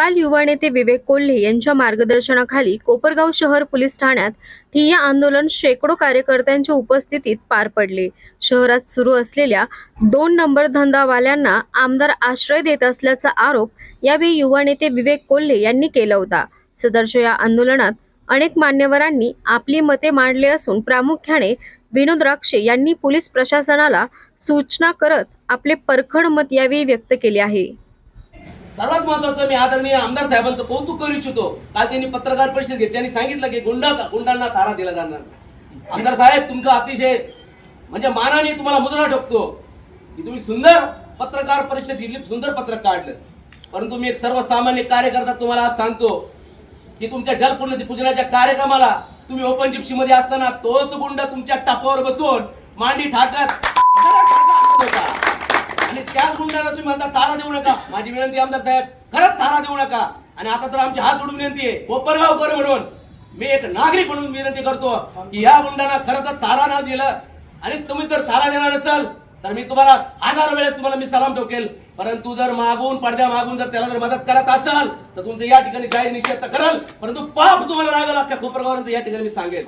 काल युवा नेते विवेक कोल्हे यांच्या मार्गदर्शनाखाली कोपरगाव शहर पोलीस ठाण्यात ठिय्या आंदोलन शेकडो कार्यकर्त्यांच्या उपस्थितीत पार पडले. शहरात सुरू असलेल्या दोन नंबर धंदावाल्यांना आमदार आश्रय देत असल्याचा आरोप यावेळी युवा नेते विवेक कोल्हे यांनी केला होता. सदरच्या या आंदोलनात अनेक मान्यवरांनी आपली मते मांडली असून प्रामुख्याने विनोद राक्षे यांनी पोलीस प्रशासनाला सूचना करत आपले परखड मत यावेळी व्यक्त केले आहे. सर्वात महत्वाचं मी आदरणीय आमदार साहेबांचं कौतुक करू इच्छितो. काल त्यांनी पत्रकार परिषद घेतली त्यांनी सांगितलं की गुंडा गुंडांना तारा दिला जाणार आमदार साहेब तुमचं अतिशय म्हणजे मानाने तुम्हाला मुद्रा ठोकतो की तुम्ही सुंदर पत्रकार परिषद घेतली सुंदर पत्रक काढलं. परंतु मी एक सर्वसामान्य कार्यकर्ता तुम्हाला आज सांगतो की तुमच्या जलपूर्ण पूजनाच्या कार्यक्रमाला तुम्ही ओपन जिप्सी मध्ये असताना तोच गुंड तुमच्या टापावर बसून मांडी ठाकत होता. आणि तुम्ही म्हणता तारा देऊ नका. माझी विनंती आमदार साहेब खरंच तारा देऊ नका. आणि आता तर आमची हात जोडून विनंती आहे कोपरगावकर हो, म्हणून. मी एक नागरिक म्हणून विनंती करतो की या गुंडांना खरं तर तारा न दिलं. आणि तुम्ही जर तारा देणार असाल तर मी तुम्हाला हजार वेळेस तुम्हाला मी सलाम ठोकेल. परंतु जर मागून पडद्या मागून जर त्याला जर मदत करत असाल तर तुमचं या ठिकाणी जाहीर निषेध तर कराल. परंतु पाप तुम्हाला लागेल अख्ख्या कोपरगावांचं या ठिकाणी मी सांगेल.